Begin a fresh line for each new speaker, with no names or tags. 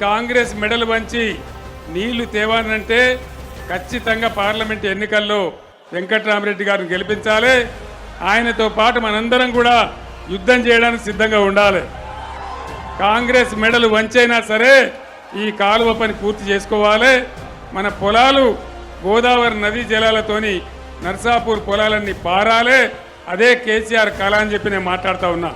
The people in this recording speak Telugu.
కాంగ్రెస్ మెడలు వంచి నీళ్ళు తేవానంటే ఖచ్చితంగా పార్లమెంట్ ఎన్నికల్లో వెంకట్రామరెడ్డి గారిని గెలిపించాలి. ఆయనతో పాటు మనందరం కూడా యుద్ధం చేయడానికి సిద్ధంగా ఉండాలి. కాంగ్రెస్ మెడలు వంచైనా సరే ఈ కాలువ పని పూర్తి చేసుకోవాలి. మన పొలాలు గోదావరి నదీ జలాలతోని నర్సాపూర్ పొలాలన్నీ పారాలే. అదే కేసీఆర్ కళ అని చెప్పి నేను మాట్లాడుతూ ఉన్నా.